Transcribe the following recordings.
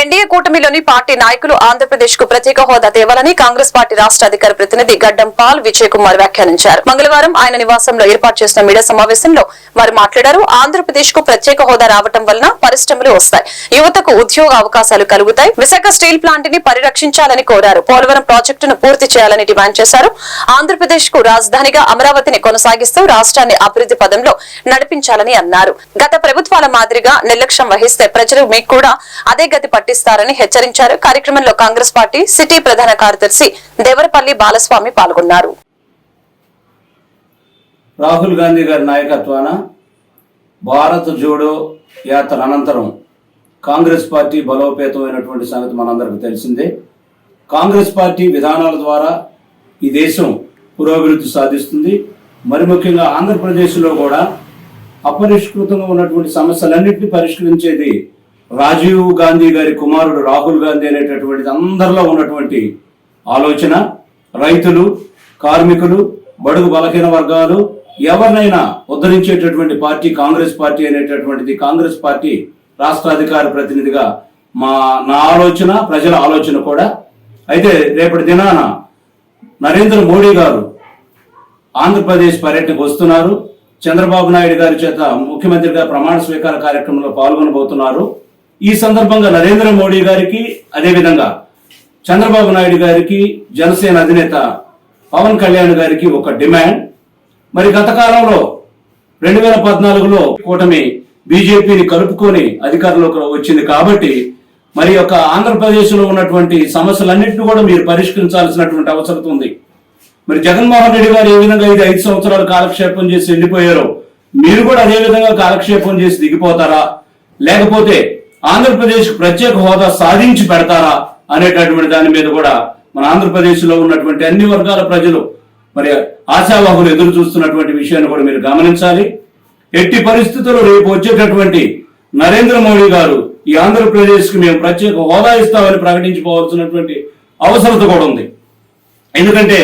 NDA కూటమిలోని party నాయకులు ఆంధ్రప్రదేశ్కు ప్రత్యేక హోదా తేవాలని కాంగ్రెస్ పార్టీ రాష్ట్ర అధికార ప్రతినిధి గడ్డం పాల్ విజయ్ కుమార్ వ్యాఖ్యానించారు. మంగళవారం ఆయన నివాసంలో ఏర్పాటు చేసిన మీడియా సమావేశంలో వారు మాట్లాడారు. ఆంధ్రప్రదేశ్కు ప్రత్యేక హోదా రావటం వలన పరిశ్రమలు వస్తాయి. యువతకు ఉద్యోగ అవకాశాలు కలుగుతాయి. విశాఖ స్టీల్ ప్లాంట్ని పరిరక్షించాలని కోరారు. పోలవరం ప్రాజెక్టును పూర్తి చేయాలని డిమాండ్ చేశారు. ఆంధ్రప్రదేశ్కు రాజధానిగా అమరావతిని కొనసాగిస్తూ రాష్ట్రాన్ని అభివృద్ధి పదంలో నడిపించాలని అన్నారు. గత ప్రభుత్వాల మాదిరిగా నిర్లక్ష్యం వహిస్తే ప్రజలు మీకు కూడా అదే గతి పట్టిస్తారని హెచ్చరించారు. కార్యక్రమంలో కాంగ్రెస్ పార్టీ సిటీ ప్రధాన కార్యదర్శి దేవరపల్లి బాలస్వామి పాల్గొన్నారు. రాహుల్ గాంధీ గారి నాయకత్వాన భారత్ జోడో యాత్ర అనంతరం కాంగ్రెస్ పార్టీ బలోపేతమైనటువంటి సంగతి మనందరికీ తెలిసిందే. కాంగ్రెస్ పార్టీ విధానాల ద్వారా ఈ దేశం పురోభివృద్ధి సాధిస్తుంది. మరి ముఖ్యంగా ఆంధ్రప్రదేశ్లో కూడా అపరిష్కృతంగా ఉన్నటువంటి సమస్యలన్నింటినీ పరిష్కరించేది రాజీవ్ గాంధీ గారి కుమారుడు రాహుల్ గాంధీ అనేటటువంటిది అందరిలో ఉన్నటువంటి ఆలోచన. రైతులు కార్మికులు బడుగు బలహీన వర్గాలు ఎవరినైనా ఉద్ధరించేటటువంటి పార్టీ కాంగ్రెస్ పార్టీ అనేటటువంటిది కాంగ్రెస్ పార్టీ రాష్ట్ర అధికార ప్రతినిధిగా మా నా ఆలోచన ప్రజల ఆలోచన కూడా. అయితే రేపటి దినాన నరేంద్ర మోడీ గారు ఆంధ్రప్రదేశ్ పర్యటనకు వస్తున్నారు. చంద్రబాబు నాయుడు గారి చేత ముఖ్యమంత్రిగా ప్రమాణ స్వీకార కార్యక్రమంలో పాల్గొనబోతున్నారు. ఈ సందర్భంగా నరేంద్ర మోడీ గారికి అదేవిధంగా చంద్రబాబు నాయుడు గారికి జనసేన అధినేత పవన్ కళ్యాణ్ గారికి ఒక డిమాండ్. మరి గత కాలంలో రెండు వేల పద్నాలుగులో కూటమి బీజేపీని కలుపుకొని అధికారంలోకి వచ్చింది కాబట్టి మరి యొక్క ఆంధ్రప్రదేశ్లో ఉన్నటువంటి సమస్యలన్నింటినీ కూడా మీరు పరిష్కరించాల్సినటువంటి అవసరం ఉంది. మరి జగన్మోహన్ రెడ్డి గారు ఏ విధంగా ఇది ఐదు సంవత్సరాలు కాలక్షేపం చేసి వెళ్ళిపోయారో మీరు కూడా అదే విధంగా కాలక్షేపం చేసి దిగిపోతారా? లేకపోతే ఆంధ్రప్రదేశ్ ప్రత్యేక హోదా సాధించి పెడతారా అనేటటువంటి దాని మీద కూడా మన ఆంధ్రప్రదేశ్లో ఉన్నటువంటి అన్ని వర్గాల ప్రజలు మరి ఆశావాహులు ఎదురు చూస్తున్నటువంటి విషయాన్ని కూడా మీరు గమనించాలి. ఎట్టి పరిస్థితుల్లో రేపు వచ్చేటటువంటి నరేంద్ర మోడీ గారు ఈ ఆంధ్రప్రదేశ్కి మేము ప్రత్యేక హోదా ఇస్తామని ప్రకటించుకోవాల్సినటువంటి అవసరత కూడా ఉంది. ఎందుకంటే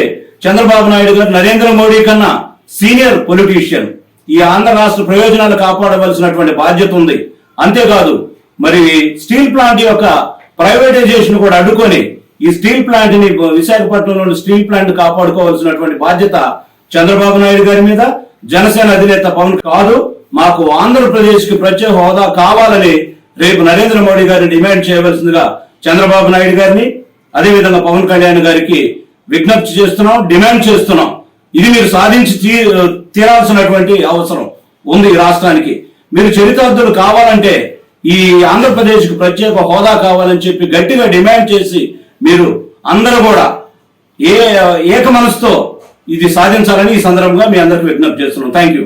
చంద్రబాబు నాయుడు గారు నరేంద్ర మోడీ కన్నా సీనియర్ పొలిటీషియన్. ఈ ఆంధ్ర రాష్ట్ర ప్రయోజనాలు కాపాడవలసినటువంటి బాధ్యత ఉంది. అంతేకాదు మరి స్టీల్ ప్లాంట్ యొక్క ప్రైవేటైజేషన్ కూడా అడ్డుకొని ఈ స్టీల్ ప్లాంట్ని విశాఖపట్నంలోని స్టీల్ ప్లాంట్ కాపాడుకోవాల్సినటువంటి బాధ్యత చంద్రబాబు నాయుడు గారి మీద జనసేన అధినేత పవన్ కాదు. మాకు ఆంధ్రప్రదేశ్కి ప్రత్యేక హోదా కావాలని రేపు నరేంద్ర మోడీ గారిని డిమాండ్ చేయవలసిందిగా చంద్రబాబు నాయుడు గారిని అదేవిధంగా పవన్ కళ్యాణ్ గారికి విజ్ఞప్తి చేస్తున్నాం డిమాండ్ చేస్తున్నాం. ఇది మీరు సాధించి తీ- తీరాల్సినటువంటి అవసరం ఉంది ఈ రాష్ట్రానికి. మీరు చరితార్థులు కావాలంటే ఈ ఆంధ్రప్రదేశ్కు ప్రత్యేక హోదా కావాలని చెప్పి గట్టిగా డిమాండ్ చేసి మీరు అందరూ కూడా ఏ ఏక మనసుతో ఇది సాధించాలని ఈ సందర్భంగా మీ అందరికి విజ్ఞప్తి చేస్తున్నాం. Thank you